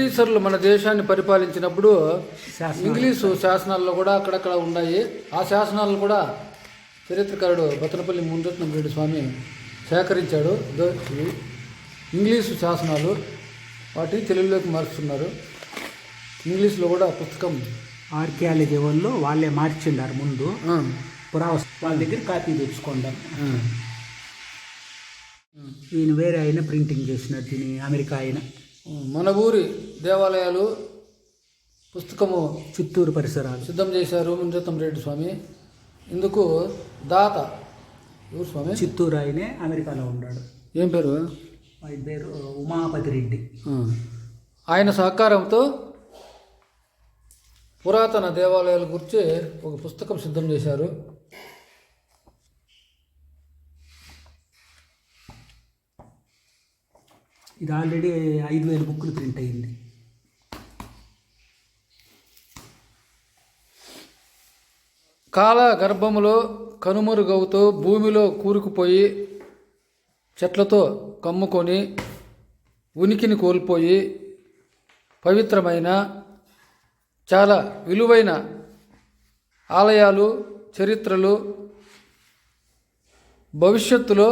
బ్రిటిషర్లు మన దేశాన్ని పరిపాలించినప్పుడు. ఇంగ్లీషు శాసనాల్లో కూడా అక్కడక్కడ ఉన్నాయి. ఆ శాసనాలు కూడా చరిత్రకారుడు బతనపల్లి మునిరత్నం రెడ్డి స్వామి సేకరించాడు. ఇంగ్లీషు శాసనాలు. వాటి తెలుగులోకి మారుస్తున్నారు ఇంగ్లీష్లో కూడా పుస్తకం ఆర్కియాలజీ వాళ్ళు వాళ్ళే మార్చిండారు ముందు. వాళ్ళ దగ్గర కాపీ తెచ్చుకోండి. ఈయన వేరే ఆయన ప్రింటింగ్ చేసినాడు దీని అమెరికా ఆయన. మన ఊరి దేవాలయాలు పుస్తకము చిత్తూరు పరిసరాలు. సిద్ధం చేశారు మునిరత్నం రెడ్డి స్వామి. ఇందుకు దాత ఎవరు స్వామి? చిత్తూరు ఆయనే అమెరికాలో ఉన్నాడు. ఏం పేరు? ఆయన పేరు ఉమాపతి రెడ్డి. ఆయన సహకారంతో పురాతన దేవాలయాల గురించి ఒక పుస్తకం సిద్ధం చేశారు. ఇది ఆల్రెడీ ఐదు వేల బుక్కులు ప్రింట్ అయింది. కాల గర్భములో కనుమరుగవుతూ భూమిలో కూరుకుపోయి చెట్లతో కమ్ముకొని ఉనికిని కోల్పోయి పవిత్రమైన చాలా విలువైన ఆలయాలు చరిత్రలు భవిష్యత్తులో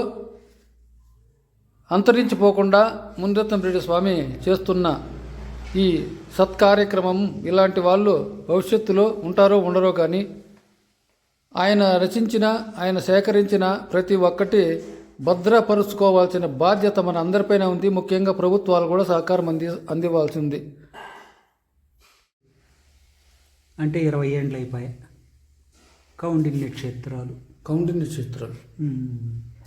అంతరించిపోకుండా మునిరత్నం రెడ్డి స్వామి చేస్తున్న ఈ సత్కార్యక్రమం ఇలాంటి వాళ్ళు భవిష్యత్తులో ఉంటారో ఉండరో కానీ ఆయన రచించిన ఆయన సేకరించిన ప్రతి ఒక్కటి భద్రపరుచుకోవాల్సిన బాధ్యత మన అందరిపైన ఉంది. ముఖ్యంగా ప్రభుత్వాలు కూడా సహకారం అంది అందివ్వాల్సి ఉంది. అంటే ఇరవై ఏండ్లు అయిపోయాయి. కౌండిన్య క్షేత్రాలు. కౌండిన్య ఉమ్.